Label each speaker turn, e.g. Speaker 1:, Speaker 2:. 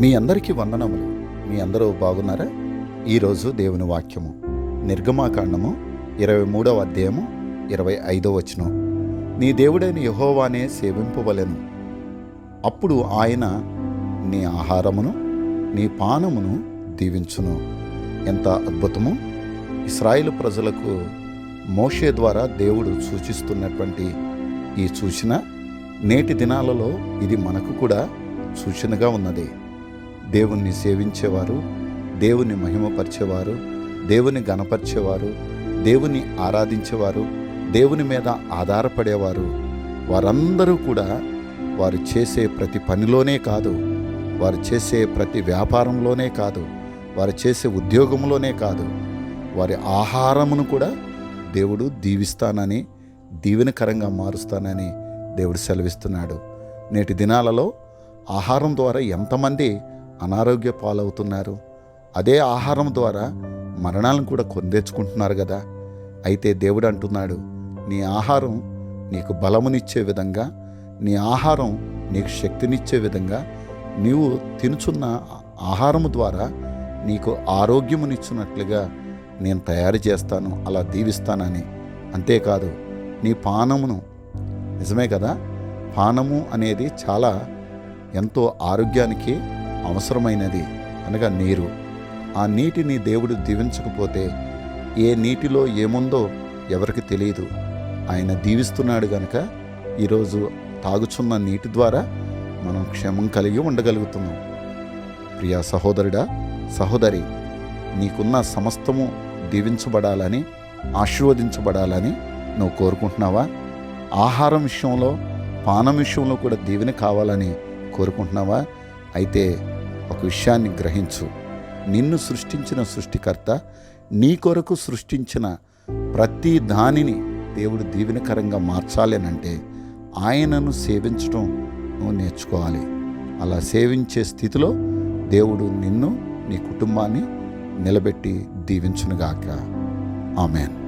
Speaker 1: మీ అందరికీ వందనములు. మీ అందరూ బాగున్నారా? ఈరోజు దేవుని వాక్యము. నిర్గమాకాండము ఇరవై మూడవ అధ్యాయము ఇరవై ఐదవ వచనం. నీ దేవుడైన యహోవానే సేవింపవలెను. అప్పుడు ఆయన నీ ఆహారమును నీ పానమును దీవించును. ఎంత అద్భుతము! ఇస్రాయిల్ ప్రజలకు మోషే ద్వారా దేవుడు సూచిస్తున్నటువంటి ఈ సూచన నేటి దినాలలో ఇది మనకు కూడా సూచనగా ఉన్నది. దేవుణ్ణి సేవించేవారు దేవుని మహిమపరిచేవారు దేవుని గణపరిచేవారు దేవుని ఆరాధించేవారు దేవుని మీద ఆధారపడేవారు. వారందరూ కూడా వారు చేసే ప్రతి పనిలోనే కాదు వారు చేసే ప్రతి వ్యాపారంలోనే కాదు వారు చేసే ఉద్యోగంలోనే కాదు. వారి ఆహారమును కూడా దేవుడు దీవిస్తానని దీవెనకరంగా మారుస్తానని దేవుడు సెలవిస్తున్నాడు. నేటి దినాలలో ఆహారం ద్వారా ఎంతమంది అనారోగ్య పాలవుతున్నారు. అదే ఆహారం ద్వారా మరణాలను కూడా కొందేచుకుంటున్నారు కదా. అయితే దేవుడు అంటున్నాడు నీ ఆహారం నీకు బలమునిచ్చే విధంగా నీ ఆహారం నీకు శక్తినిచ్చే విధంగా నీవు తినుచున్న ఆహారము ద్వారా నీకు ఆరోగ్యమునిచ్చినట్లుగా నేను తయారు చేస్తాను అలా దీవిస్తానని. అంతేకాదు నీ పానమును నిజమే కదా? పానము అనేది చాలా ఎంతో ఆరోగ్యానికి అవసరమైనది అనగా నీరు. ఆ నీటిని దేవుడు దీవించకపోతే ఏ నీటిలో ఏముందో ఎవరికి తెలియదు. ఆయన దీవిస్తున్నాడు గనక ఈరోజు తాగుచున్న నీటి ద్వారా మనం క్షేమం కలిగి ఉండగలుగుతున్నాం. ప్రియా సహోదరుడా సహోదరి నీకున్న సమస్తము దీవించబడాలని ఆశీర్వదించబడాలని నువ్వు కోరుకుంటున్నావా? ఆహారం విషయంలో పానం విషయంలో కూడా దీవెన కావాలని కోరుకుంటున్నావా? అయితే ఒక విషయాన్ని గ్రహించు. నిన్ను సృష్టించిన సృష్టికర్త నీ కొరకు సృష్టించిన ప్రతి దానిని దేవుడు దీవెనకరంగా మార్చాలి అంటే ఆయనను సేవించడం నువ్వు నేర్చుకోవాలి. అలా సేవించే స్థితిలో దేవుడు నిన్ను నీ కుటుంబాన్ని నిలబెట్టి దీవించునుగాక. ఆమెన్.